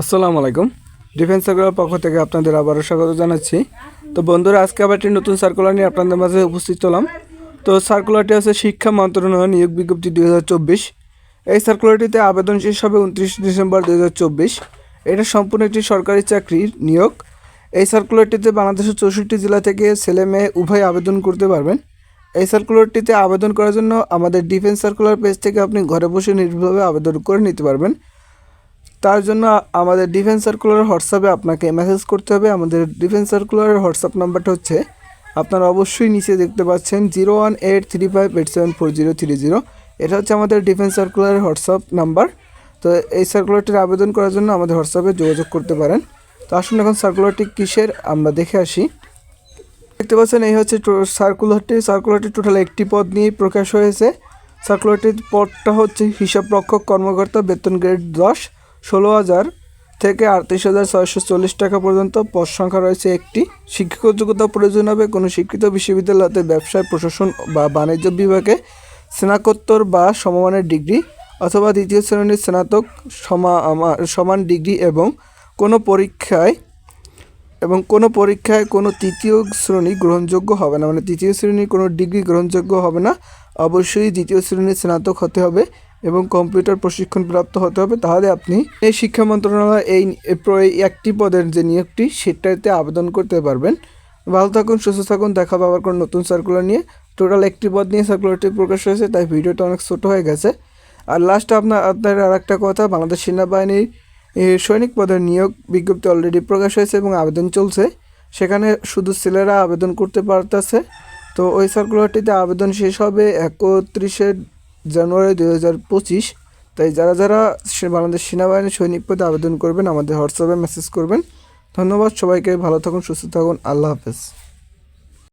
আসসালামু আলাইকুম। Defence circular পক্ষ থেকে আপনাদের আবারও স্বাগত জানাচ্ছি। তো বন্ধুরা, আজকে আবার একটি নতুন সার্কুলার নিয়ে আপনাদের মাঝে উপস্থিত হলাম। তো সার্কুলারটি আছে শিক্ষা মন্ত্রণালয় নিয়োগ বিজ্ঞপ্তি দুই হাজার চব্বিশ। এই সার্কুলারটিতে আবেদন শেষ হবে উনত্রিশ ডিসেম্বর দুই হাজার চব্বিশ। এটা সম্পূর্ণ একটি সরকারি চাকরির নিয়োগ। এই সার্কুলারটিতে বাংলাদেশের চৌষট্টি জেলা থেকে ছেলে মেয়ে উভয় আবেদন করতে পারবেন। এই সার্কুলারটিতে আবেদন করার জন্য আমাদের ডিফেন্স সার্কুলার পেজ থেকে আপনি ঘরে বসে নির্ভুলভাবে আবেদন করে নিতে পারবেন। তার জন্য আমাদের ডিফেন্স সার্কুলার হোয়াটসঅ্যাপে আপনাকে মেসেজ করতে হবে। আমাদের ডিফেন্স সার্কুলারের হোয়াটসঅ্যাপ নাম্বারটা হচ্ছে, আপনারা অবশ্যই নিচে দেখতে পাচ্ছেন zero one eight three five eight seven four zero three zero এটা হচ্ছে আমাদের ডিফেন্স সার্কুলারের হোয়াটসঅ্যাপ নাম্বার তো এই সার্কুলারটির আবেদন করার জন্য আমাদের হোয়াটসঅ্যাপে যোগাযোগ করতে পারেন। তো আসুন এখন সার্কুলারটি কিসের, আমরা দেখে আসি। দেখতে পাচ্ছেন, এই হচ্ছে সার্কুলারটি সার্কুলারটি টোটাল একটি পদ নিয়েই প্রকাশ হয়েছে। সার্কুলারটির পদটা হচ্ছে হিসাব রক্ষক কর্মকর্তা বেতন গ্রেড দশ। ষোলো হাজার থেকে আটত্রিশ হাজার ছয়শো চল্লিশ টাকা পর্যন্ত পদ সংখ্যা রয়েছে একটি। শিক্ষক যোগ্যতা প্রয়োজন হবে কোনো শিক্ষিত বিশ্ববিদ্যালয়তে ব্যবসায়, প্রশাসন বা বাণিজ্য বিভাগে স্নাতকোত্তর বা সমমানের ডিগ্রি অথবা দ্বিতীয় শ্রেণির স্নাতক সমা সমান ডিগ্রি এবং কোনো পরীক্ষায়, এবং কোনো পরীক্ষায় কোনো তৃতীয় শ্রেণি গ্রহণযোগ্য হবে না। মানে তৃতীয় শ্রেণির কোনো ডিগ্রি গ্রহণযোগ্য হবে না। অবশ্যই দ্বিতীয় শ্রেণির স্নাতক হতে হবে। এবং কম্পিউটার প্রশিক্ষণ প্রাপ্ত হতে হবে, তাহলে আপনি এই শিক্ষা মন্ত্রণালয় এই একটি পদের যে নিয়োগটি, সেটাতে আবেদন করতে পারবেন। ভালো থাকুন, সুস্থ থাকুন, দেখা আবার কোনো নতুন সার্কুলার নিয়ে। টোটাল একটি পদ নিয়ে সার্কুলারটি প্রকাশ হয়েছে, তাই ভিডিওটা অনেক ছোটো হয়ে গেছে। আর লাস্ট আপনার আপনার আর একটা কথা, বাংলাদেশ সেনাবাহিনীর সৈনিক পদের নিয়োগ বিজ্ঞপ্তি অলরেডি প্রকাশ হয়েছে এবং আবেদন চলছে। সেখানে শুধু ছেলেরা আবেদন করতে পারতেছে। তো ওই সার্কুলারটিতে আবেদন শেষ হবে একত্রিশে জানুয়ারি দুই হাজার পঁচিশ। তাই যারা যারা বাংলাদেশ সেনাবাহিনীর সৈনিক পদে আবেদন করবেন, আমাদের হোয়াটসঅ্যাপে মেসেজ করবেন। ধন্যবাদ সবাইকে, ভালো থাকুন, সুস্থ থাকুন, আল্লাহ হাফেজ।